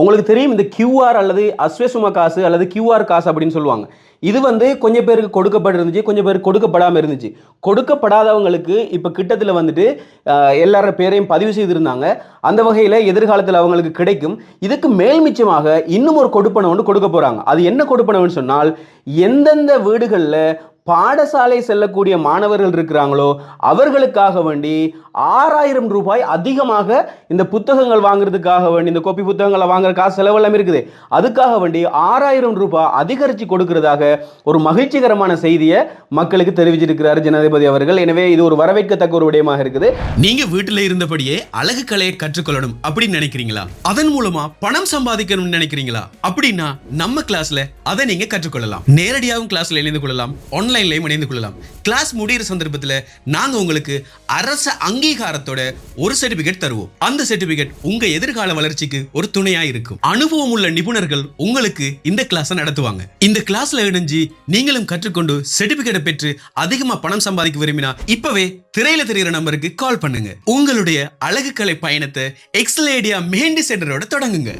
உங்களுக்கு தெரியும் இந்த கியூஆர் அல்லது அஸ்வசும காசு அல்லது கியூஆர் காசு அப்படின்னு சொல்லுவாங்க. இது வந்து கொஞ்சம் பேருக்கு கொடுக்கப்பட்டிருந்துச்சு கொஞ்சம் பேருக்கு கொடுக்கப்படாமல் இருந்துச்சு. கொடுக்கப்படாதவங்களுக்கு இப்போ கிட்டத்தில் வந்துட்டு எல்லார பேரையும் பதிவு செய்திருந்தாங்க. அந்த வகையில் எதிர்காலத்தில் அவங்களுக்கு கிடைக்கும். இதுக்கு மேல் மிச்சமாக இன்னும் ஒரு கொடுப்பனை ஒன்று கொடுக்க போகிறாங்க அது என்ன கொடுப்பனவுன்னு சொன்னால் எந்தெந்த வீடுகளில் பாடசாலை செல்லக்கூடிய மாணவர்கள் இருக்கிறாங்களோ அவர்களுக்காக வேண்டி ஆறாயிரம் ரூபாய் அதிகமாக இந்த புத்தகங்கள் வாங்குறதுக்காக வேண்டி இந்த கோப்பி புத்தகங்களை வாங்குற காசு செலவெல்லாம் இருக்குது. அதுக்காக வேண்டி ஆறாயிரம் ரூபாய் அதிகரித்து கொடுக்கிறதாக ஒரு மகிழ்ச்சிகரமான செய்தியை மக்களுக்கு தெரிவிச்சிருக்கிறார் ஜனாதிபதி அவர்கள். எனவே இது ஒரு வரவேற்கத்தக்க ஒரு விடயமாக இருக்குது. நீங்க வீட்டில் இருந்தபடியே அழகு கலையை கற்றுக்கொள்ளணும் அப்படின்னு நினைக்கிறீங்களா? அதன் மூலமா பணம் சம்பாதிக்கணும்னு நினைக்கிறீங்களா? அப்படின்னா நம்ம கிளாஸ்ல அதை நீங்க கற்றுக்கொள்ளலாம். நேரடியாகவும் கிளாஸ்ல இணைந்து கொள்ளலாம். ஆன்லைன்லையும் இணைந்து கொள்ளலாம். கிளாஸ் முடியிற சந்தர்ப்பத்தில் நாங்க உங்களுக்கு அரச அங்கீகாரத்தோட ஒரு சர்டிபிகேட் தருவோம். அந்த சர்டிபிகேட் உங்க எதிர்கால வளர்ச்சிக்கு ஒரு துணையா இருக்கும். அனுபவம் உள்ள நிபுணர்கள் உங்களுக்கு இந்த கிளாஸை நடத்துவாங்க. இந்த கிளாஸ்ல இணைஞ்சு நீங்களும் கற்றுக்கொண்டு சர்டிபிகேட்டை பெற்று அதிகமா பணம் சம்பாதிக்க விரும்பினா இப்பவே திரையில தெரிகிற நம்பருக்கு கால் பண்ணுங்க. உங்களுடைய அழகு கலை பயணத்தை எக்ஸ்லேடியா மெஹந்தி சென்டரோட தொடங்குங்க.